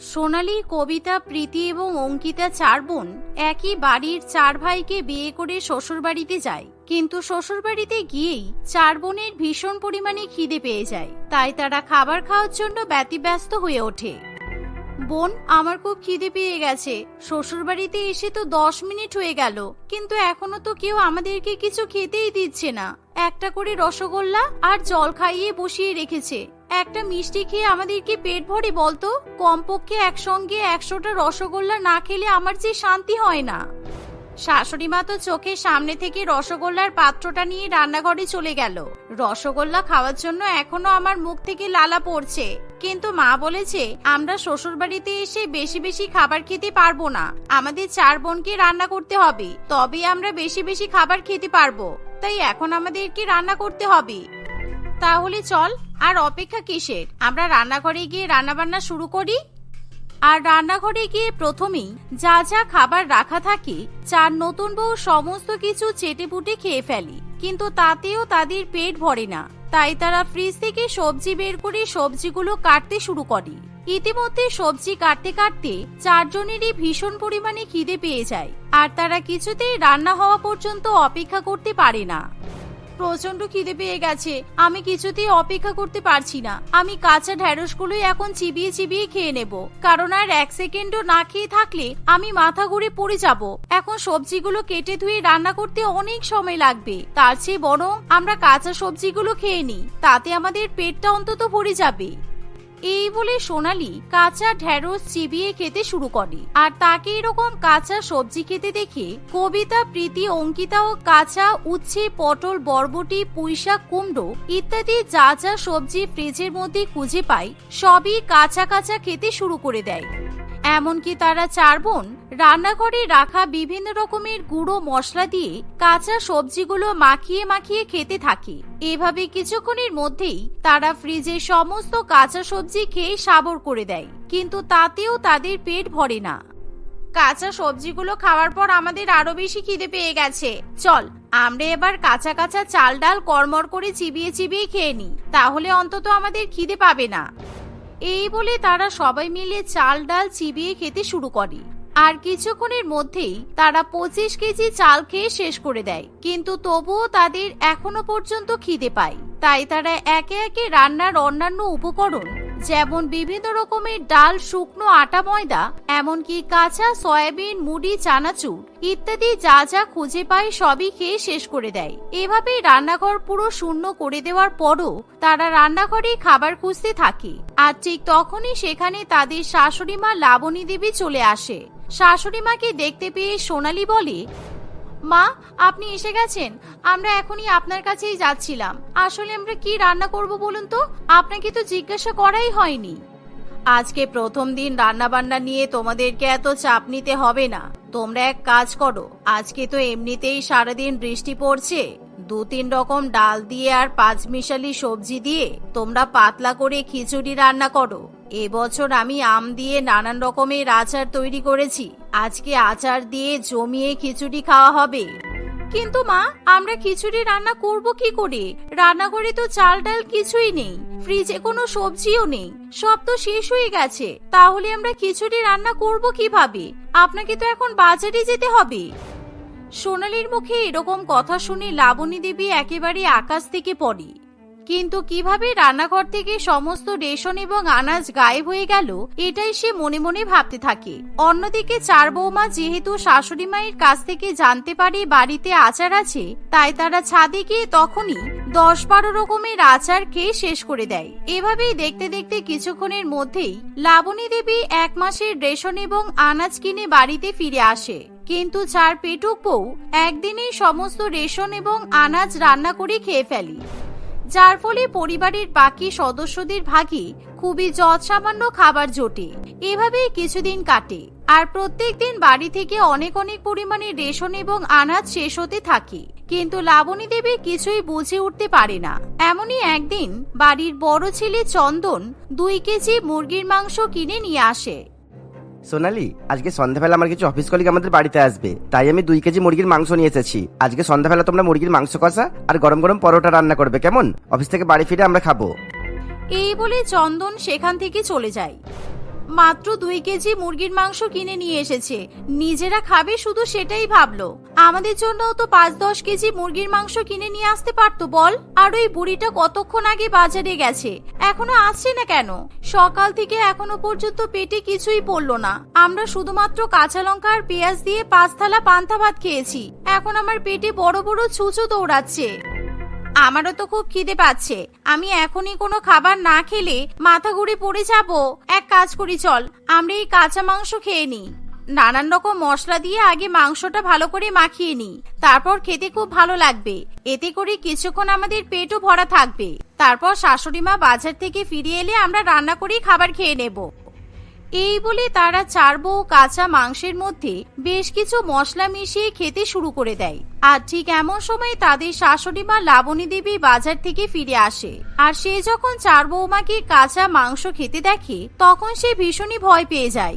সোনালী, কবিতা, প্রীতি এবং অঙ্কিতা চার বোন একই বাড়ির চার ভাইকে বিয়ে করে শ্বশুরবাড়িতে যায়। কিন্তু শ্বশুরবাড়িতে গিয়েই চার বোনের ভীষণ পরিমাণে খিদে পেয়ে যায়। তাই তারা খাবার খাওয়ার জন্য ব্যতিব্যস্ত হয়ে ওঠে। বোন, আমার খুব খিদে পেয়ে গেছে। শ্বশুরবাড়িতে এসে তো দশ মিনিট হয়ে গেল। কিন্তু এখনও তো কেউ আমাদেরকে কিছু খেতেই দিচ্ছে না। একটা করে রসগোল্লা আর জল খাইয়ে বসিয়ে রেখেছে। একটা মিষ্টি খেয়ে আমাদেরকে পেট ভরে বলতো কমপক্ষে একসঙ্গে একশোটা রসগোল্লা না খেলে আমার যে শান্তি হয় না। শাশুড়ি মা তো চোখের সামনে থেকে রসগোল্লার পাত্রটা নিয়ে রান্নাঘরে চলে গেল। রসগোল্লা খাওয়ার জন্য এখনও আমার মুখ থেকে লালা পড়ছে। কিন্তু মা বলেছে, আমরা শ্বশুরবাড়িতে এসে বেশি বেশি খাবার খেতে পারব না। আমাদের চার বোনকে রান্না করতে হবে। তবে আমরা বেশি বেশি খাবার খেতে পারব। তাই এখন আমাদেরকে রান্না করতে হবে। তাহলে চল, আর অপেক্ষা কিসের? আমরা রান্নাঘরে গিয়ে রান্নাবান্না শুরু করি। আর রান্নাঘরে গিয়ে প্রথমেই যা যা খাবার রাখা থাকে, চার নতুন বউ সমস্ত কিছু চেটেপুটে খেয়ে ফেলি। কিন্তু তাতেও তাদের পেট ভরে না। তাই তারা ফ্রিজ থেকে সবজি বের করে সবজিগুলো কাটতে শুরু করে। ইতিমধ্যে সবজি কাটতে কাটতে চারজনেরই ভীষণ পরিমাণে খিদে পেয়ে যায়। আর তারা কিছুতেই রান্না হওয়া পর্যন্ত অপেক্ষা করতে পারে না। প্রচণ্ড খিদে পেয়ে গেছে। আমি কিছুতেই অপেক্ষা করতে পারছি না। আমি কাঁচা ঢ্যাঁড়সগুলোই এখন চিবিয়ে চিবিয়ে খেয়ে নেব। কারণ আর এক সেকেন্ডও না খেয়ে থাকলে আমি মাথা ঘুরে পড়ে যাব। এখন সবজিগুলো কেটে ধুয়ে রান্না করতে অনেক সময় লাগবে। তার চেয়ে বরং আমরা কাঁচা সবজিগুলো খেয়ে নিই। তাতে আমাদের পেটটা অন্তত ভরে যাবে। এই বলে সোনালি কাঁচা ঢ্যাঁড়স চিবিয়ে খেতে শুরু করে। আর তাকে এরকম কাঁচা সবজি খেতে দেখে কবিতা, প্রীতি, অঙ্কিতা ও কাঁচা উচ্ছে, পটল, বরবটি, পুঁইশাক, কুমড়ো ইত্যাদি যা যা সবজি ফ্রিজের মধ্যে খুঁজে পায়, সবই কাঁচা কাঁচা খেতে শুরু করে দেয়। এমনকি তারা চার বোন, রান্নাঘরে রাখা বিভিন্ন রকমের গুঁড়ো মশলা দিয়ে কাঁচা সবজিগুলো মাখিয়ে মাখিয়ে খেতে থাকে। এভাবে কিছুক্ষণের মধ্যেই তারা ফ্রিজে সমস্ত কাঁচা সবজি খেয়ে সাবর করে দেয়, কিন্তু তাতেও তাদের পেট ভরে না। কাঁচা সবজিগুলো খাওয়ার পর আমাদের আরও বেশি খিদে পেয়ে গেছে। চল, আমরা এবার কাঁচা কাঁচা চাল ডাল কর্মর করে চিবিয়ে চিবিয়ে খেয়ে নিই, তাহলে অন্তত আমাদের খিদে পাবে না। এই বলে তারা সবাই মিলে চাল, ডাল চিবিয়ে খেতে শুরু করে। আর কিছুক্ষণের মধ্যেই তারা পঁচিশ কেজি চাল খেয়ে শেষ করে দেয়। কিন্তু তবুও তাদের এখনও পর্যন্ত খিদে পায়। তাই তারা একে একে রান্নার অন্যান্য উপকরণ যেমন বিভিন্ন রকমের ডাল, শুকনো আটা ময়দা, এমনকি কাঁচা সয়াবিন, মুড়ি, চানাচুর ইত্যাদি যা যা খুঁজে পায় সবই খেয়ে শেষ করে দেয়। এভাবেই রান্নাঘর পুরো শূন্য করে দেওয়ার পরও তারা রান্নাঘরে খাবার খুঁজতে থাকে। আর ঠিক তখনই সেখানে তাদের শাশুড়ি মা লাবণী দেবী চলে আসে। শাশুড়ি মাকে দেখতে পেয়ে সোনালি বলে মা, আপনি এসে গেছেন। আমরা এখনই আপনার কাছেই যাচ্ছিলাম। আসলে আমরা কি রান্না করব বলুন তো? আপনাকে তো জিজ্ঞাসা করাই হয়নি। আজকে প্রথম দিন রান্না বান্না নিয়ে তোমাদেরকে এত চাপ নিতে হবে না। তোমরা এক কাজ করো, আজকে তো এমনিতেই সারাদিন বৃষ্টি পড়ছে। দু তিন রকম ডাল দিয়ে আর পাঁচ মিশালি সবজি দিয়ে তোমরা পাতলা করে খিচুড়ি রান্না করো। এবছর আমি আম দিয়ে নানান রকমের আচার তৈরি করেছি। আজকে আচার দিয়ে জমিয়ে খিচুড়ি খাওয়া হবে। কিন্তু মা, আমরা খিচুড়ি রান্না করব কি করে? রান্নাঘরে তো চাল ডাল কিছুই নেই, ফ্রিজে কোনো সবজিও নেই, সব তো শেষ হয়ে গেছে। তাহলে আমরা খিচুড়ি রান্না করব কীভাবে? আপনাকে তো এখন বাজারে যেতে হবে। সোনালির মুখে এরকম কথা শুনে লাবণী দেবী একেবারে আকাশ থেকে পড়ে। কিন্তু কীভাবে রান্নাঘর থেকে সমস্ত রেশন এবং আনাজ গায়েব হয়ে গেল, এটাই সে মনে মনে ভাবতে থাকে। অন্যদিকে চার বৌমা যেহেতু শাশুড়ি মায়ের কাছ থেকে জানতে পারে বাড়িতে আচার আছে, তাই তারা ছাদে গিয়ে তখনই দশ বারো রকমের আচার খেয়ে শেষ করে দেয়। এভাবেই দেখতে দেখতে কিছুক্ষণের মধ্যেই লাবণী দেবী এক মাসের রেশন এবং আনাজ কিনে বাড়িতে ফিরে আসে। কিন্তু চার পেটুক বউ একদিনেই সমস্ত রেশন এবং আনাজ রান্না করে খেয়ে ফেলি। যার ফলে পরিবারের বাকি সদস্যদের ভাগে খুবই যৎসামান্য খাবার জোটে। এভাবেই কিছুদিন কাটে আর প্রত্যেক দিন বাড়ি থেকে অনেক অনেক পরিমাণে রেশন এবং আনাজ শেষ হতে থাকে। কিন্তু লাবণী দেবী কিছুই বুঝে উঠতে পারে না। এমনই একদিন বাড়ির বড় ছেলে চন্দন দুই কেজি মুরগির মাংস কিনে নিয়ে আসে। সোনালি, আজকে সন্ধ্যাবেলা আমার কিছু অফিস কলিগ আমাদের বাড়িতে আসবে। তাই আমি দুই কেজি মুরগির মাংস নিয়ে এসেছি। আজকে সন্ধ্যাবেলা তোমরা মুরগির মাংস কষা আর গরম গরম পরোটা রান্না করবে, কেমন? অফিস থেকে বাড়ি ফিরে আমরা খাব। এই বলে চন্দন সেখান থেকে চলে যায়। মাত্র দুই কেজি মুরগির মাংস কিনে নিয়ে এসেছে। নিজেরা খাবে শুধু সেটাই ভাবলো। আমাদের জন্যও তো পাঁচ দশ কেজি মুরগির মাংস কিনে নিয়ে আসতে পারতো বল? আর ওই বুড়িটা কতক্ষণ আগে বাজারে গেছে? এখনও আসছে না কেন? সকাল থেকে এখনও পর্যন্ত পেটে কিছুই পড়ল না। আমরা শুধুমাত্র কাঁচা লঙ্কা আর পেঁয়াজ দিয়ে পাঁচ থালা পান্তা ভাত খেয়েছি। এখন আমার পেটে বড় বড় ছুঁচো দৌড়াচ্ছে। আমারও তো খুব খিদে পাচ্ছে। আমি এখনই কোনো খাবার না খেলে মাথা ঘুরে পড়ে যাব। এক কাজ করি, চল। আমরা এই কাঁচা মাংস খেয়ে নিই। নানান রকম মশলা দিয়ে আগে মাংসটা ভালো করে মাখিয়ে নিই। তারপর খেতে খুব ভালো লাগবে। এতে করে কিছুক্ষণ আমাদের পেটও ভরা থাকবে। তারপর শাশুড়ি মা বাজার থেকে ফিরে এলে আমরা রান্না করেই খাবার খেয়ে নেব। এই বলে তারা চার বউ কাঁচা মাংসের মধ্যে বেশ কিছু মশলা মিশিয়ে খেতে শুরু করে দেয়। আর ঠিক এমন সময় তাদের শাশুড়ি মা লাবণী দেবী বাজার থেকে ফিরে আসে। আর সে যখন চার বৌমাকে কাঁচা মাংস খেতে দেখে, তখন সে ভীষণই ভয় পেয়ে যায়।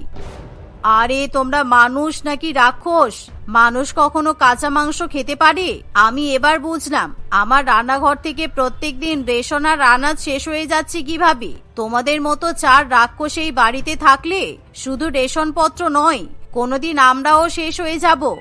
আরে, তোমরা মানুষ নাকি রাক্ষস? মানুষ কখনো কাঁচা মাংস খেতে পারে? আমি এবার বুঝলাম। আমার রান্নাঘর থেকে প্রত্যেক দিন রেশন আর রান্না শেষ হয়ে যাচ্ছে কীভাবে? তোমাদের মতো চার রাক্ষস এই বাড়িতে থাকলে শুধু রেশনপত্র নয়, কোনোদিন আমরাও শেষ হয়ে যাব।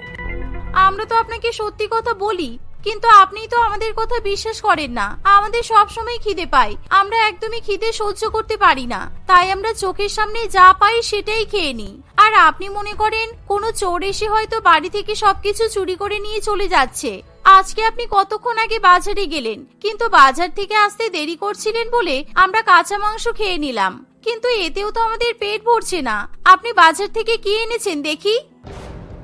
আমরা তো আপনাকে সত্যি কথা বলি। কিন্তু আপনি তো আমাদের কথা বিশ্বাস করেন না। আমাদের সব সময় খিদে পাই আমরা একদমই খিদে সহ্য করতে পারি না। তাই আমরা চোখের সামনে যা পাই সেটাই খেয়ে নিই। আর আপনি মনে করেন, কোনো চোর এসে হয়তো বাড়ি থেকে সবকিছু চুরি করে নিয়ে চলে যাচ্ছে। আজকে আপনি কতক্ষণ আগে বাজারে গেলেন? কিন্তু বাজার থেকে আসতে দেরি করছিলেন বলে আমরা কাঁচা মাংস খেয়ে নিলাম। কিন্তু এতেও তো আমাদের পেট ভরছে না। আপনি বাজার থেকে কি এনেছেন দেখি?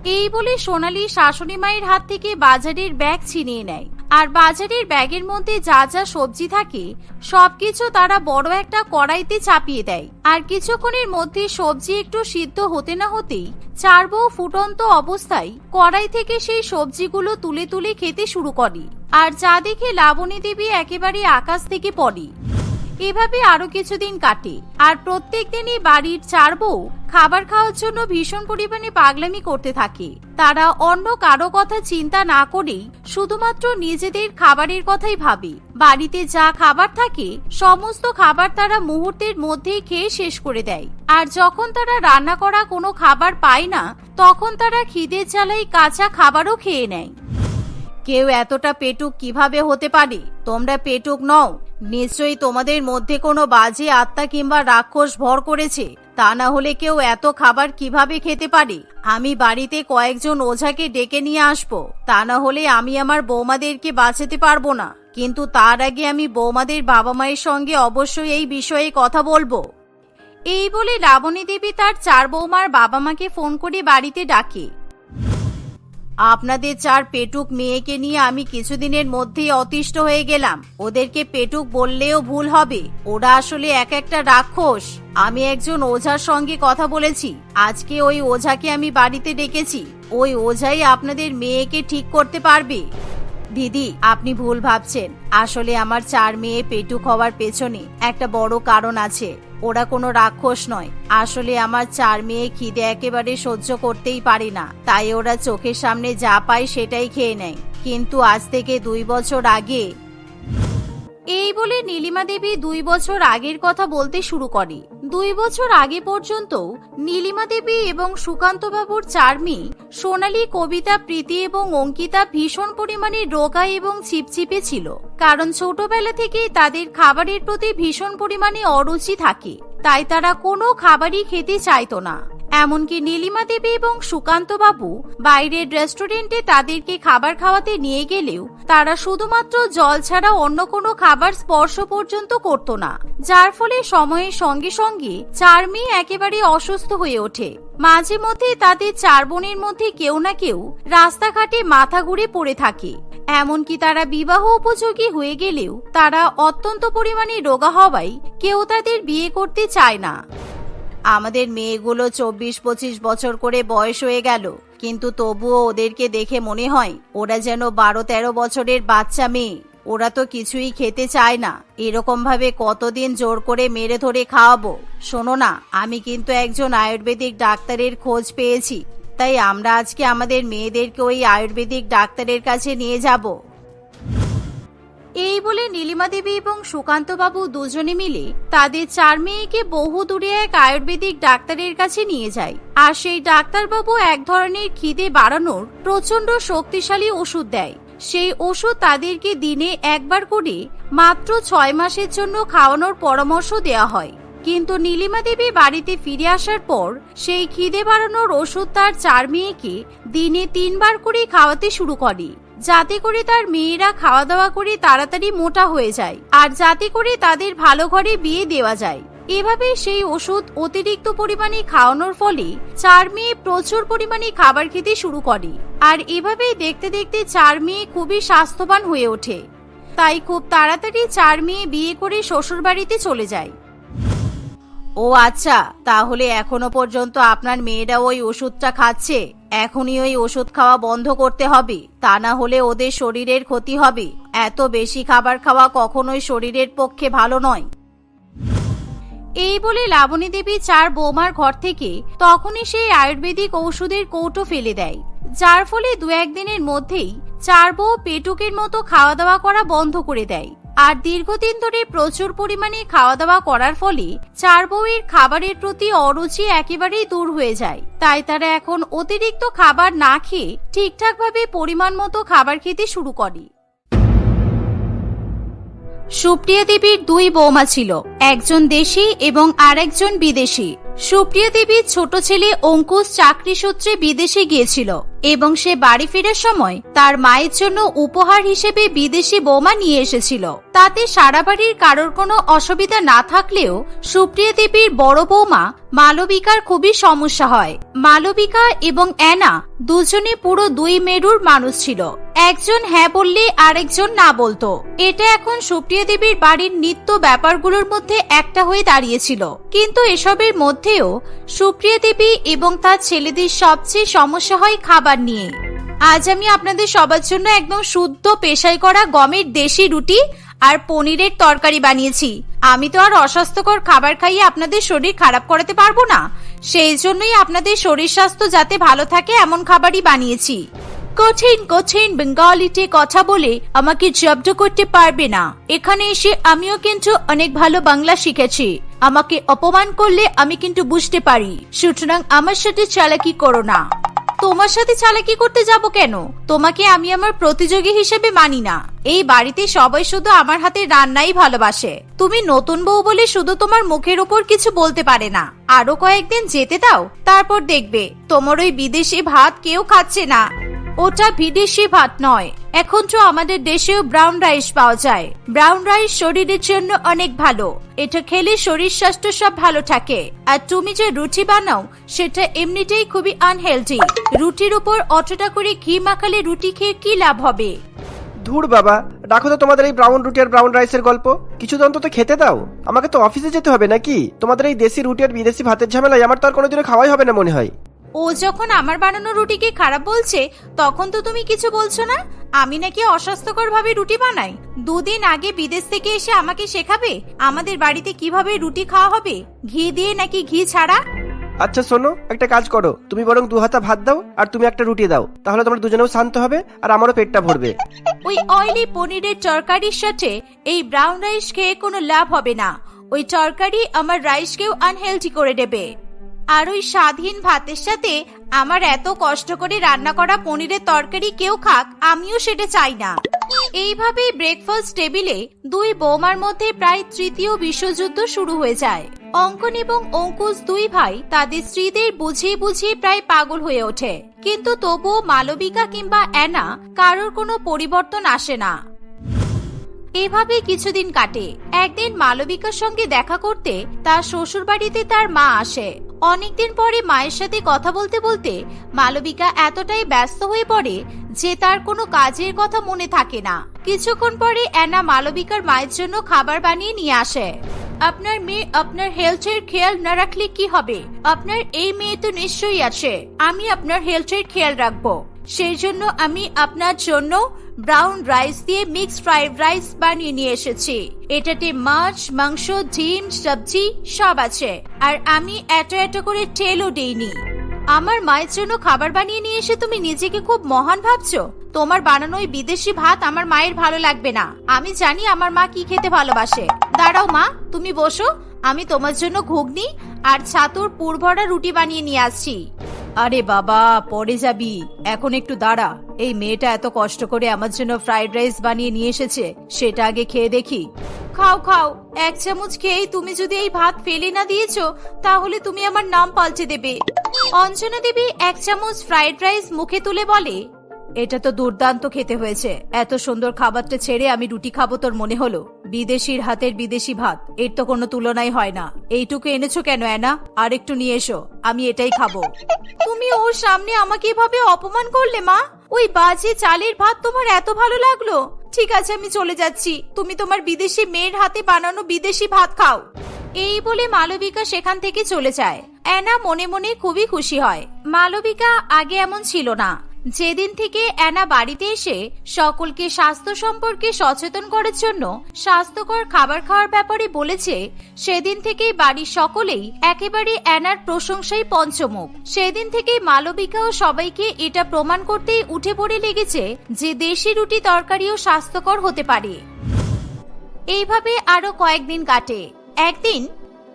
এই বলে সোনালি শাশুড়ি মায়ের হাত থেকে বাজারের ব্যাগ ছিনিয়ে নেয়। আর বাজারের ব্যাগের মধ্যে যা যা সবজি থাকে, সবকিছু তারা বড় একটা কড়াইতে চাপিয়ে দেয়। আর কিছুক্ষণের মধ্যে সবজি একটু সিদ্ধ হতে না হতেই চার বউ ফুটন্ত অবস্থায় কড়াই থেকে সেই সবজিগুলো তুলে তুলে খেতে শুরু করে। আর যা দেখে লাবণী দেবী একেবারে আকাশ থেকে পড়ে। এভাবে আরও কিছুদিন কাটে। আর প্রত্যেক দিনই বাড়ির চার বউ খাবার খাওয়ার জন্য ভীষণ পরিমাণে পাগলামি করতে থাকে। তারা অন্য কারও কথা চিন্তা না করেই শুধুমাত্র নিজেদের খাবারের কথাই ভাবে। বাড়িতে যা খাবার থাকে, সমস্ত খাবার তারা মুহূর্তের মধ্যেই খেয়ে শেষ করে দেয়। আর যখন তারা রান্না করা কোনো খাবার পায় না, তখন তারা খিদের জ্বালাই কাঁচা খাবারও খেয়ে নেয়। কেউ এতটা পেটুক কীভাবে হতে পারে? তোমরা পেটুক নও। নিশ্চয়ই তোমাদের মধ্যে কোনো বাজে আত্মা কিংবা রাক্ষস ভর করেছে। তা না হলে কেউ এত খাবার কীভাবে খেতে পারে? আমি বাড়িতে কয়েকজন ওঝাকে ডেকে নিয়ে আসব। তা না হলে আমি আমার বৌমাদেরকে বাঁচাতে পারব না। কিন্তু তার আগে আমি বৌমাদের বাবা মায়ের সঙ্গে অবশ্যই এই বিষয়ে কথা বলব। এই বলে লাবণী দেবী তার চার বৌমার বাবা মাকে ফোন করে বাড়িতে ডাকে। আপনাদের চার পেটুক মেয়েকে নিয়ে আমি কিছুদিনের মধ্যেই অতিষ্ঠ হয়ে গেলাম। ওদেরকে পেটুক বললেও ভুল হবে। ওরা আসলে এক একটা রাক্ষস। আমি একজন ওঝার সঙ্গে কথা বলেছি। আজকে ওই ওঝাকে আমি বাড়িতে ডেকেছি। ওই ওঝাই আপনাদের মেয়েকে ঠিক করতে পারবে। দিদি, আপনি ভুল ভাবছেন। আসলে আমার চার মেয়ে পেটুক হওয়ার পেছনে একটা বড় কারণ আছে। ওরা কোনো রাক্ষস নয়। আসলে আমার চার মেয়ে খিদে একেবারে সহ্য করতেই পারে না। তাই ওরা চোখের সামনে যা পায় সেটাই খেয়ে নেয়। কিন্তু আজ থেকে দুই বছর আগে এই বলে নীলিমা দেবী দুই বছর আগের কথা বলতে শুরু করে। দুই বছর আগে পর্যন্ত নীলিমা দেবী এবং সুকান্ত বাবুর চার মেয়ে, সোনালী, কবিতা, প্রীতি এবং অঙ্কিতা ভীষণ পরিমাণে রোগা এবং ছিপছিপে ছিল। কারণ ছোটবেলা থেকেই তাদের খাবারের প্রতি ভীষণ পরিমাণে অরুচি থাকে, তাই তারা কোনো খাবারই খেতে চাইতো না। এমনকি নীলিমা দেবী এবং সুকান্ত বাবু বাইরের রেস্টুরেন্টে তাদেরকে খাবার খাওয়াতে নিয়ে গেলেও তারা শুধুমাত্র জল ছাড়া অন্য কোনো খাবার স্পর্শ পর্যন্ত করত না, যার ফলে সময়ের সঙ্গে সঙ্গে চার মেয়ে একেবারে অসুস্থ হয়ে ওঠে। মাঝে মধ্যে তাদের চার বোনের মধ্যে কেউ না কেউ রাস্তাঘাটে মাথা ঘুরে পড়ে থাকে। এমনকি তারা বিবাহ উপযোগী হয়ে গেলেও তারা অত্যন্ত পরিমাণে রোগা হওয়ায় কেউ তাদের বিয়ে করতে চায় না। আমাদের মেয়েগুলো চব্বিশ, পঁচিশ বছর করে বয়স হয়ে গেল। কিন্তু তবুও ওদেরকে দেখে মনে হয়, ওরা যেন বারো, তেরো বছরের বাচ্চা মেয়ে। ওরা তো কিছুই খেতে চায় না। এরকম ভাবে কতদিন জোর করে মেরে ধরে খাওয়াবো? শোনো না, আমি কিন্তু একজন আয়ুর্বেদিক ডাক্তারের খোঁজ পেয়েছি। তাই আমরা আজকে আমাদের মেয়েদেরকে ওই আয়ুর্বেদিক ডাক্তারের কাছে নিয়ে যাব। এই বলে নীলিমা দেবী এবং সুকান্ত বাবু দুজনে মিলে তাদের চার মেয়েকে বহু দূরে এক আয়ুর্বেদিক ডাক্তারের কাছে নিয়ে যায়। আর সেই ডাক্তারবাবু এক ধরনের খিদে বাড়ানোর প্রচণ্ড শক্তিশালী ওষুধ দেয়। সেই ওষুধ তাদেরকে দিনে একবার করে মাত্র ছয় মাসের জন্য খাওয়ানোর পরামর্শ দেওয়া হয়। কিন্তু নীলিমা দেবী বাড়িতে ফিরে আসার পর সেই খিদে বাড়ানোর ওষুধ তার চার মেয়েকে দিনে তিনবার করে খাওয়াতে শুরু করে। যাতে করে তার মেয়েরা খাওয়া দাওয়া করে তাড়াতাড়ি মোটা হয়ে যায়, আর যাতে করে তাদের ভালো ঘরে বিয়ে দেওয়া যায়। এভাবে সেই ওষুধ অতিরিক্ত পরিমাণে খাওয়ানোর ফলে চার মেয়ে প্রচুর পরিমাণে খাবার খেতে শুরু করে, আর এভাবেই দেখতে দেখতে চার মেয়ে খুবই স্বাস্থ্যবান হয়ে ওঠে। তাই খুব তাড়াতাড়ি চার মেয়ে বিয়ে করে শ্বশুর বাড়িতে চলে যায়। ও আচ্ছা তাহলে এখনও পর্যন্ত আপনার মেয়েরা ওই ওষুধটা খাচ্ছে? এখনই ওই ওষুধ খাওয়া বন্ধ করতে হবে। তা না হলে ওদের শরীরের ক্ষতি হবে। এত বেশি খাবার খাওয়া কখনোই শরীরের পক্ষে ভালো নয়। এই বলে লাবণী দেবী চার বৌমার ঘর থেকে তখনই সেই আয়ুর্বেদিক ঔষধের কৌটো ফেলে দেয়। যার ফলে দু একদিনের মধ্যেই চার বউ পেটুকের মতো খাওয়া দাওয়া করা বন্ধ করে দেয়। আর দীর্ঘদিন ধরে প্রচুর পরিমাণে খাওয়া দাওয়া করার ফলে চার বউয়ের খাবারের প্রতি অরুচি একেবারেই দূর হয়ে যায়। তাই তারা এখন অতিরিক্ত খাবার না খেয়ে ঠিকঠাকভাবে পরিমাণ মতো খাবার খেতে শুরু করে। সুপ্রিয়া দেবীর দুই বৌমা ছিল, একজন দেশি এবং আরেকজন বিদেশি। সুপ্রিয়া দেবীর ছোট ছেলে অঙ্কুশ চাকরি সূত্রে বিদেশে গিয়েছিল এবং সে বাড়ি ফেরার সময় তার মায়ের জন্য উপহার হিসেবে বিদেশি বৌমা নিয়ে এসেছিল। তাতে সারা বাড়ির কারোর কোনো অসুবিধা না থাকলেও সুপ্রিয়া দেবীর বড় বৌমা মালবিকার খুবই সমস্যা হয়। মালবিকা এবং অ্যানা দুজনে পুরো দুই মেরুর মানুষ ছিল। একজন হ্যাঁ বললে আরেকজন না বলতো। এটা এখন সুপ্রিয়া দেবীর বাড়ির নিত্য ব্যাপারগুলোর মধ্যে একটা হয়ে দাঁড়িয়েছিল। কিন্তু এসবের মধ্যেও সুপ্রিয়া দেবী এবং তার ছেলেদের সবচেয়ে সমস্যা হয় খাবার নিয়ে। আজ আমি আপনাদের সবার জন্য একদম শুদ্ধ পেশাই করা গমের দেশি রুটি আর পনিরের তরকারি বানিয়েছি। আমি তো আর অস্বাস্থ্যকর খাবার খাইয়ে আপনাদের শরীর খারাপ করাতে পারব না। সেই জন্যই আপনাদের শরীর স্বাস্থ্য যাতে ভালো থাকে, এমন খাবারই বানিয়েছি। কঠিন কঠিন বেঙ্গলিতে কথা বলে আমাকে জব্দ করতে পারবে না। এখানে এসে আমিও কিন্তু অনেক ভালো বাংলা শিখেছি। আমাকে অপমান করলে আমি কিন্তু বুঝতে পারি। সুতরাং আমার সাথে চালাকি করো না। তোমার সাথে চালাকি করতে যাব কেন? তোমাকে আমি আমার প্রতিযোগী হিসেবে মানি না। এই বাড়িতে সবাই শুধু আমার হাতে রান্নাই ভালোবাসে। তুমি নতুন বউ বলে শুধু তোমার মুখের উপর কিছু বলতে পারে না। আরও কয়েকদিন যেতে দাও, তারপর দেখবে তোমার ওই বিদেশি ভাত কেউ খাচ্ছে না। ওটা বিদেশি ভাত নয়। এখন তো আমাদের দেশেও ব্রাউন রাইস পাওয়া যায়। ব্রাউন রাইস শরীরের জন্য অনেক ভালো। এটা খেলে শরীর স্বাস্থ্য সব ভালো থাকে। আর তুমি যে রুটি বানাও, সেটা এমনিতেই খুবই আনহেলদি রুটির উপর অতটা করে ঘি মাখালে রুটি খেয়ে কি লাভ হবে? ধুর বাবা, রাখো তো তোমাদের এই ব্রাউন রুটি আর ব্রাউন রাইসের গল্প। কিছু তো অন্তত খেতে দাও। আমাকে তো অফিসে যেতে হবে নাকি? তোমাদের এই দেশি রুটি আর বিদেশি ভাতের ঝামেলায় আমার তো আর কোনোদিনও খাওয়াই হবে না মনে হয়। ও যখন আমার বানানো রুটিকে খারাপ বলছে তখন তো তুমি কিছু বলছো না? আমি নাকি অস্বাস্থ্যকর ভাবে রুটি বানাই। দুদিন আগে বিদেশ থেকে এসে আমাকে শেখাবে আমাদের বাড়িতে কীভাবে রুটি খাওয়া হবে? ঘি দিয়ে নাকি ঘি ছাড়া? আচ্ছা শোনো একটা কাজ করো। তুমি বরং দু হাতা ভাত দাও আর তুমি একটা রুটি দাও। তাহলে তোমরা দুজনেও শান্ত হবে আর আমারও পেটটা ভরবে। ওই অয়েলি পনিরের তরকারির সাথে এই ব্রাউন রাইস খেয়ে কোনো লাভ হবে না। ওই তরকারি আমার রাইসকেও আনহেলদি করে দেবে। আর ওই স্বাধীন ভাতের সাথে আমার এত কষ্ট করে রান্না করা পনিরের তরকারি কেউ খাক, আমিও সেটা চাই না। এইভাবেই ব্রেকফাস্ট টেবিলে দুই বৌমার মধ্যে প্রায় তৃতীয় বিশ্বযুদ্ধ শুরু হয়ে যায়। অঙ্কন এবং অঙ্কুশ দুই ভাই তাদের স্ত্রীদের বুঝিয়ে বুঝিয়ে প্রায় পাগল হয়ে ওঠে। কিন্তু তবুও মালবিকা কিংবা অ্যানা কারোর কোনো পরিবর্তন আসে না। এভাবে কিছুদিন কাটে। একদিন মালবিকার সঙ্গে দেখা করতে তার শ্বশুর বাড়িতে তার মা আসে। অনেকদিন পরে মায়ের সাথে কথা বলতে বলতে মালবিকা এতটাই ব্যস্ত হয়ে পড়ে যে তার কোনো কাজের কথা মনে থাকে না। কিছুক্ষণ পরে অ্যানা মালবিকার মায়ের জন্য খাবার বানিয়ে নিয়ে আসে। আপনার মেয়ে আপনার হেলথের খেয়াল না রাখলে কি হবে? আপনার এই মেয়ে তো নিশ্চয়ই আছে। আমি আপনার হেলথের খেয়াল রাখব। সেই জন্য আমি আপনার জন্য ব্রাউন রাইস দিয়ে মিক্সড ফ্রাইড রাইস বানিয়ে নিয়ে এসেছি। এটাতে মাছ, মাংস, ডিম, সবজি সব আছে। আর আমি এত এত করে তেলও দেইনি। আমার মায়ের জন্য খাবার বানিয়ে নিয়ে এসে তুমি নিজেকে খুব মহান ভাবছ। তোমার বানানো ওই বিদেশি ভাত আমার মায়ের ভালো লাগবে না। আমি জানি আমার মা কি খেতে ভালোবাসে। দাঁড়াও মা, তুমি বসো। আমি তোমার জন্য ঘুগনি আর ছাতুর পুরভরা রুটি বানিয়ে নিয়ে আসছি। আরে বাবা, পরে যাবি। এখন একটু দাঁড়া। এই মেয়েটা এত কষ্ট করে আমার জন্য ফ্রাইড রাইস বানিয়ে নিয়ে এসেছে, সেটা আগে খেয়ে দেখি। খাও খাও, এক চামচ খেয়েই তুমি যদি এই ভাত ফেলে না দিয়েছ, তাহলে তুমি আমার নাম পাল্টে দেবে। অঞ্জনা দেবী এক চামচ ফ্রাইড রাইস মুখে তুলে বলে এটা তো দুর্দান্ত খেতে হয়েছে। এত সুন্দর খাবারটা ছেড়ে আমি রুটি খাব তোর মনে হলো? বিদেশির হাতের বিদেশি ভাত, এর তো কোনো তুলনাই হয় না। এইটুকু এনেছো কেন, অ্যানা? আর একটু নিয়ে এসো, আমি এটাই খাব। তুমি ওর সামনে আমাকে এভাবে অপমান করলে, মা? ওই বাজে চালের ভাত তোমার এত ভালো লাগল? ঠিক আছে, আমি চলে যাচ্ছি। তুমি তোমার বিদেশি মেয়ের হাতে বানানো বিদেশি ভাত খাও। এই বলে মালবিকা সেখান থেকে চলে যায়। অ্যানা মনে মনে খুবই খুশি হয়। মালবিকা আগে এমন ছিল না। যেদিন থেকে অ্যানা বাড়িতে এসে সকলকে স্বাস্থ্য সম্পর্কে সচেতন করার জন্য স্বাস্থ্যকর খাবার খাওয়ার ব্যাপারে বলেছে, সেদিন থেকেই বাড়ির সকলেই একেবারে অ্যানার প্রশংসাই পঞ্চমুখ। সেদিন থেকেই মালবিকাও সবাইকে এটা প্রমাণ করতেই উঠে পড়ে লেগেছে যে দেশি রুটি তরকারিও স্বাস্থ্যকর হতে পারে। এইভাবে আরও কয়েকদিন কাটে। একদিন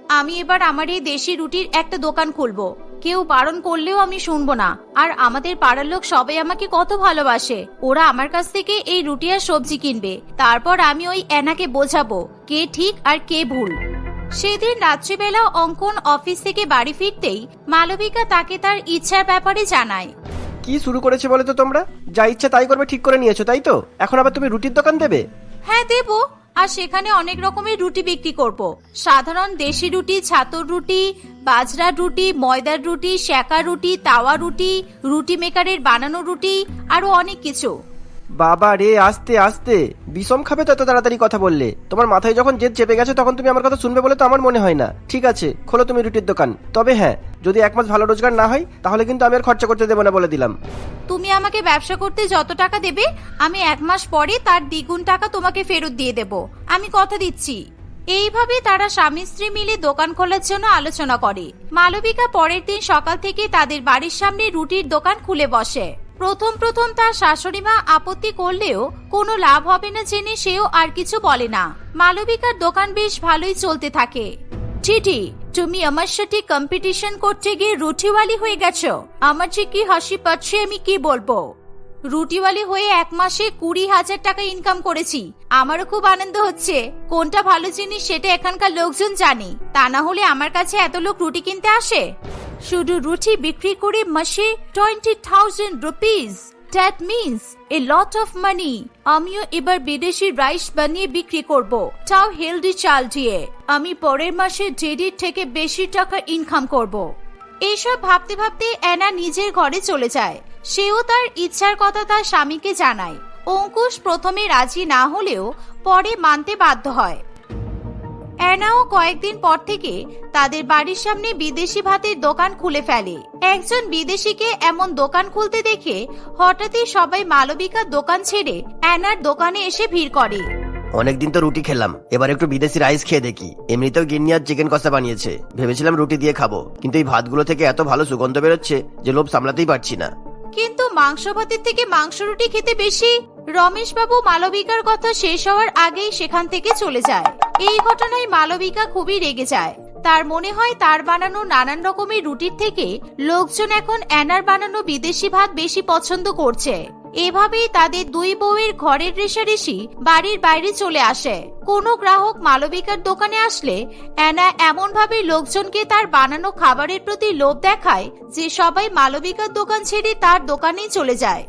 আমি এবার আমার এই দেশি রুটির একটা দোকান খুলবো। কেউ বারণ করলেও আমি শুনব না। আর আমাদের পাড়ার লোক সবাই আমাকে কত ভালোবাসে। ওরা আমার কাছ থেকে এই রুটি আর সবজি কিনবে। তারপর আমি ওই অ্যানাকে বোঝাবো কে ঠিক আর কে ভুল। সেদিন রাত্রিবেলা অঙ্কন অফিস থেকে বাড়ি ফিরতেই মালবিকা তাকে তার ইচ্ছার ব্যাপারে জানায়। কি শুরু করেছে বলে তো তোমরা? যা ইচ্ছা তাই করবে ঠিক করে নিয়েছো তাই তো? এখন আবার তুমি রুটির দোকান দেবে? হ্যাঁ দেবো। আর সেখানে অনেক রকমের রুটি বিক্রি করব। সাধারণ দেশি রুটি, ছাতর রুটি, বাজরা রুটি, ময়দার রুটি, শেকা রুটি, তাওয়া রুটি রুটি মেকারের বানানো রুটি, আরও অনেক কিছু। বাবা রে, আস্তে আস্তে। বিষম খাবে তো এত তাড়াতাড়ি কথা বললে। তোমার মাথায় যখন জেদ চেপে গেছে তখন তুমি আমার কথা শুনবে বলে তো আমার মনে হয় না। ঠিক আছে, খোলো তুমি রুটির দোকান। তবে হ্যাঁ যদি এক মাস ভালো রোজগার না হয়, তাহলে কিন্তু আমি আর খরচা করতে দেবো না বলে দিলাম। তুমি আমাকে ব্যবসা করতে যত টাকা দেবে, আমি এক মাস পরে তার দ্বিগুণ টাকা তোমাকে ফেরত দিয়ে দেব। আমি কথা দিচ্ছি। এইভাবে তারা স্বামী স্ত্রী মিলে দোকান খোলার জন্য আলোচনা করে। মালবিকা পরের দিন সকাল থেকে তাদের বাড়ির সামনে রুটির দোকান খুলে বসে। প্রথম প্রথম তার শাশুড়ি মা আপত্তি করলেও কোনো লাভ হবে না জেনে সেও আর কিছু বলে না। মালবিকার দোকান বেশ ভালোই চলতে থাকে। চিঠি। তুমি আমার সাথে কম্পিটিশন করতে গিয়ে রুটিওয়ালি হয়ে গেছো। আমার যে কি হাসি পাচ্ছে আমি কি বলব? রুটিওয়ালি হয়ে এক মাসে কুড়ি হাজার টাকা ইনকাম করেছি। আমারও খুব আনন্দ হচ্ছে। কোনটা ভালো জিনিস সেটা এখানকার লোকজন জানে। তা না হলে আমার কাছে এত লোক রুটি কিনতে আসে? শুধু রুটি বিক্রি করে মাসে twenty thousand rupees that means a lot of money আমিও এবার বিদেশি রাইস বানিয়ে বিক্রি করব। তাও হেলদি চাল দিয়ে। আমি পরের মাসে জেডির থেকে বেশি টাকা ইনকাম করব। এইসব ভাবতে ভাবতে অ্যানা নিজের ঘরে চলে যায়। সেও তার ইচ্ছার কথা তার স্বামীকে জানায়। অঙ্কুশ প্রথমে রাজি না হলেও পরে মানতে বাধ্য হয়। অ্যানাও কয়েকদিন পর থেকে তাদের বাড়ির সামনে বিদেশি ভাতের দোকান খুলে ফেলে। একজন বিদেশিকে এমন দোকান খুলতে দেখে হঠাৎই সবাই মালবিকার দোকান ছেড়ে অ্যানার দোকানে এসে ভিড় করে। অনেকদিন তো রুটি খেলাম এবার একটু বিদেশি রাইস খেয়ে দেখি। এমনিতেও গিন্নি আর চিকেন কষা বানিয়েছে ভেবেছিলাম রুটি দিয়ে খাব কিন্তু এই ভাতগুলো থেকে এত ভালো সুগন্ধ বেরোচ্ছে যে লোভ সামলাতেই পারছি না। কিন্তু মাংস ভাতের থেকে মাংস রুটি খেতে বেশি রমেশ বাবু মালবিকার কথা শেষ হওয়ার আগেই সেখান থেকে চলে যায়। এই ঘটনায় মালবিকা খুবই রেগে যায়। তার মনে হয় তার বানানো নানান রকমের রুটির থেকে লোকজন এখন অ্যানার বানানো বিদেশি ভাত বেশি পছন্দ করছে। এভাবেই তাদের দুই বউয়ের ঘরের রেশারেশি বাড়ির বাইরে চলে আসে। কোনো গ্রাহক মালবিকার দোকানে আসলে অ্যানা এমন ভাবে লোকজনকে তার বানানো খাবারের প্রতি লোভ দেখায় যে সবাই মালবিকার দোকান ছেড়ে তার দোকানেই চলে যায়।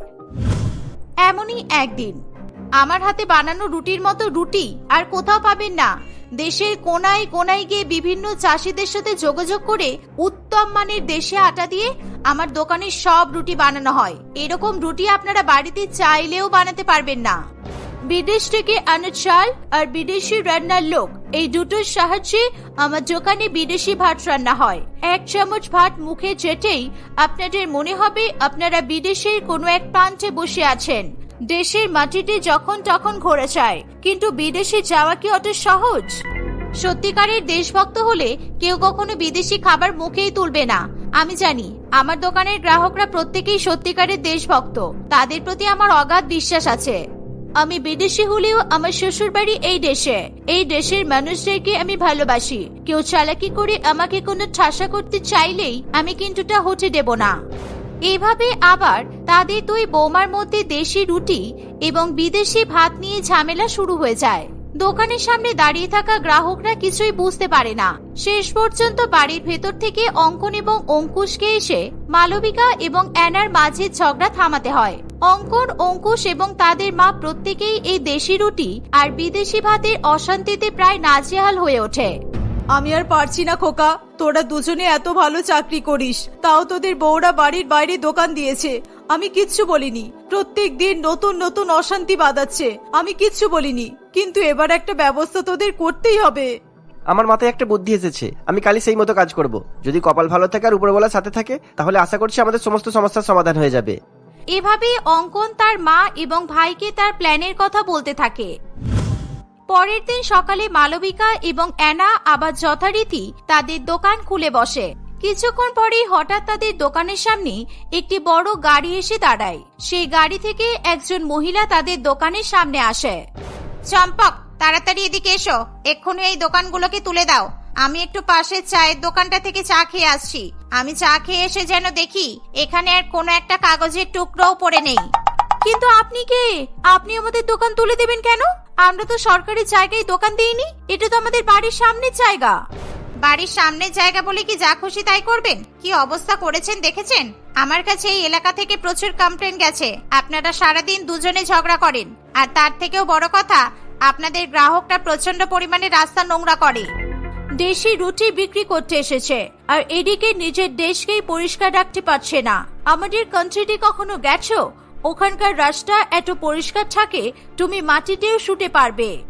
এমনই একদিন আমার হাতে বানানো রুটির মতো রুটি আর কোথাও পাবেন না। দেশের কোনায় কোনায় গিয়ে বিভিন্ন চাষিদের সাথে যোগাযোগ করে উত্তম মানের দেশে আটা দিয়ে আমার দোকানে সব রুটি বানানো হয়। এরকম রুটি আপনারা বাড়িতে চাইলেও বানাতে পারবেন না। বিদেশ থেকে আনা চাল আর বিদেশি রান্নার লোক, এই দুটোর সাহায্যে আমার দোকানে বিদেশি ভাত রান্না হয়। এক চামচ ভাত মুখে চেটেই আপনাদের মনে হবে আপনারা বিদেশের কোনো এক প্রান্তে বসে আছেন। দেশের মাটিতে যখন তখন ঘোরা যায়, কিন্তু বিদেশে যাওয়া কি অত সহজ? সত্যিকারের দেশভক্ত হলে কেউ কখনো বিদেশি খাবার মুখেই তুলবে না। আমি জানি, আমার দোকানের গ্রাহকরা প্রত্যেকেই সত্যিকারের দেশভক্ত, তাদের প্রতি আমার অগাধ বিশ্বাস আছে। আমি বিদেশি হলেও আমার শ্বশুর বাড়ি এই দেশে। এই দেশের মানুষদেরকে আমি ভালোবাসি। কেউ চালাকি করে আমাকে কোনো ঠাসা করতে চাইলেই আমি কিন্তু তা হতে দেব না। এভাবে আবার তাদের দুই বৌমার মধ্যে দেশি রুটি এবং বিদেশি ভাত নিয়ে ঝামেলা শুরু হয়ে যায়। দোকানের সামনে দাঁড়িয়ে থাকা গ্রাহকরা কিছুই বুঝতে পারে না। শেষ পর্যন্ত বাড়ির ভেতর থেকে অঙ্কন এবং অঙ্কুশকে এসে মালবিকা এবং অ্যানার মাঝে ঝগড়া থামাতে হয়। অঙ্কন, অঙ্কুশ এবং তাদের মা প্রত্যেকেই এই দেশি রুটি আর বিদেশি ভাতের অশান্তিতে প্রায় নাজেহাল হয়ে ওঠে। আমি আর পারছি না খোকা। তোরা দুজনে এত ভালো চাকরি করিস। তাও তোদের বউরা বাড়ির বাইরে দোকান দিয়েছে। আমি কিচ্ছু বলিনি। প্রত্যেক দিন নতুন নতুন অশান্তি বাঁধাচ্ছে। আমি কিচ্ছু বলিনি। কিন্তু এবার একটা ব্যবস্থা তোদের করতেই হবে। আমার মাথায় একটা বুদ্ধি এসেছে। আমি কালই সেই মতো কাজ করব। যদি কপাল ভালো থাকে আর উপরবেলার সাথে থাকে তাহলে আশা করছি আমাদের সমস্ত সমস্যার সমাধান হয়ে যাবে। এভাবে অঙ্কন তার মা এবং ভাইকে তার প্ল্যানের কথা বলতে থাকে। পরের দিন সকালে মালবিকা এবং অ্যানা আবার যথারীতি তাদের দোকান খুলে বসে। কিছুক্ষণ পরেই হঠাৎ তাদের দোকানের সামনে একটি বড় গাড়ি এসে দাঁড়ায়। সেই গাড়ি থেকে একজন মহিলা তাদের দোকানের সামনে আসে। চম্পক, তাড়াতাড়ি এদিকে এসো। এক্ষুনি এই দোকানগুলোকে তুলে দাও। আমি একটু পাশের চায়ের দোকানটা থেকে চা খেয়ে আসছি। আমি চা খেয়ে এসে যেন দেখি, এখানে আর কোনো একটা কাগজের টুকরোও পড়ে নেই। কিন্তু আপনি কে? আপনি আমাদের দোকান তুলে দেবেন কেন? আমরা তো সরকারি জায়গায় দোকান দিইনি এটা তো আমাদের বাড়ির সামনের জায়গা। বাড়ির সামনের জায়গা বলে কি যা খুশি তাই করবেন? কি অবস্থা করেছেন দেখেছেন? আমার কাছে এই এলাকা থেকে প্রচুর কমপ্লেন গেছে। আপনারা সারাদিন দুজনে ঝগড়া করেন। আর তার থেকেও বড় কথা আপনাদের গ্রাহকরা প্রচণ্ড পরিমাণে রাস্তা নোংরা করে। দেশি রুটি বিক্রি করতে এসেছে আর এদিকে নিজের দেশকেই পরিষ্কার রাখতে পারছে না। আমাদের কান্ট্রিতে কখনো গেছো? ওখানকার রাস্তা এত পরিষ্কার থাকে তুমি মাটিতেও শুটে পারবে।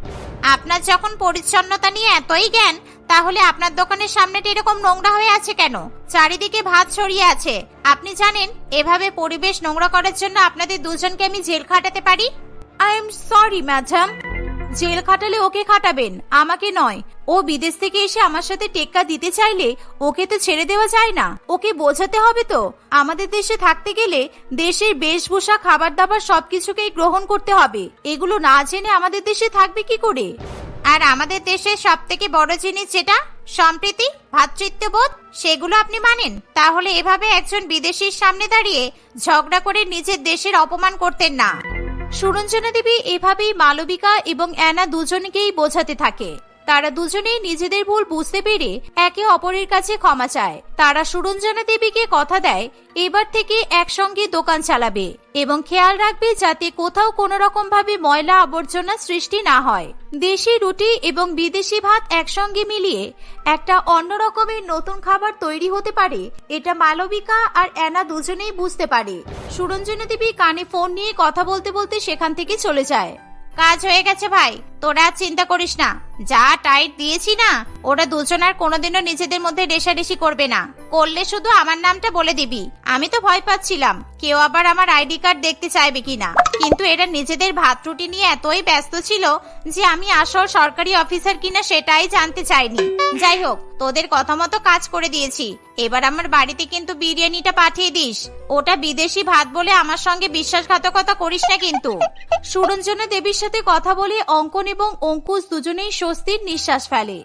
আপনার যখন পরিচ্ছন্নতা নিয়ে এতই জ্ঞান তাহলে আপনার দোকানের সামনেটা এরকম নোংরা হয়ে আছে কেন? চারিদিকে ভাত ছড়িয়ে আছে। আপনি জানেন এভাবে পরিবেশ নোংরা করার জন্য আপনাদের দুজনকে আমি জেল খাটাতে পারি? I am sorry madam jail খাটালে ওকে খাটাবেন, আমাকে নয়। ও বিদেশ থেকে এসে আমার সাথে টেক্কা দিতে চাইলে ওকে তো ছেড়ে দেওয়া যায় না। ওকে বোঝাতে হবে তো। আমাদের দেশে থাকতে গেলে দেশের বেশভূষা খাবার দাবার সবকিছুকেই গ্রহণ করতে হবে। এগুলো না জেনে আমাদের দেশে থাকবে কি করে? আর আমাদের দেশের সব থেকে বড় জিনিস যেটা? সম্প্রীতি ভ্রাতৃত্ববোধ সেগুলো আপনি মানেন? তাহলে এভাবে একজন বিদেশির সামনে দাঁড়িয়ে ঝগড়া করে নিজের দেশের অপমান করতেন না। সুরঞ্জনা দেবী এভাবেই মালবিকা এবং অ্যানা দুজনকেই বোঝাতে থাকে। তারা দুজনেই নিজেদের ভুল বুঝতে পেরে একে অপরের কাছে ক্ষমা চায়। তারা সুরঞ্জনা দেবীকে কথা দেয়, এবার থেকে একসঙ্গে দোকান চালাবে এবং খেয়াল রাখবে যাতে কোথাও কোনো রকম ভাবে ময়লা আবর্জনা সৃষ্টি না হয়। দেশি রুটি এবং বিদেশি ভাত একসঙ্গে মিলিয়ে একটা অন্য রকমের নতুন খাবার তৈরি হতে পারে, এটা মালবিকা আর অ্যানা দুজনেই বুঝতে পারে। সুরঞ্জনা দেবী কানে ফোন নিয়ে কথা বলতে বলতে সেখান থেকে চলে যায়। কাজ হয়ে গেছে ভাই। তোরা চিন্তা করিস না। যা টাইট দিয়েছি না, ওরা দুজন আর কোনোদিনও নিজেদের মধ্যে রেশারেশি করবে না। করলে শুধু আমার নামটা বলে দিবি। আমি তো ভয় পাচ্ছিলাম, কেউ আবার আমার আইডি কার্ড দেখতে চাইবে কিনা। কিন্তু এরা নিজেদের ভাত রুটি নিয়ে এতই ব্যস্ত ছিল যে আমি আসল সরকারি অফিসার কিনা সেটাই জানতে চাইনি। যাই হোক, তোদের কথা মতো কাজ করে দিয়েছি। এবার আমার বাড়িতে কিন্তু বিরিয়ানিটা পাঠিয়ে দিস। ওটা বিদেশি ভাত বলে আমার সঙ্গে বিশ্বাসঘাতকতা করিস না কিন্তু। সুরঞ্জনা দেবীর সাথে কথা বলে অঙ্কন এবং অঙ্কুশ দুজনেই স্বস্তির নিঃশ্বাস ফেলে।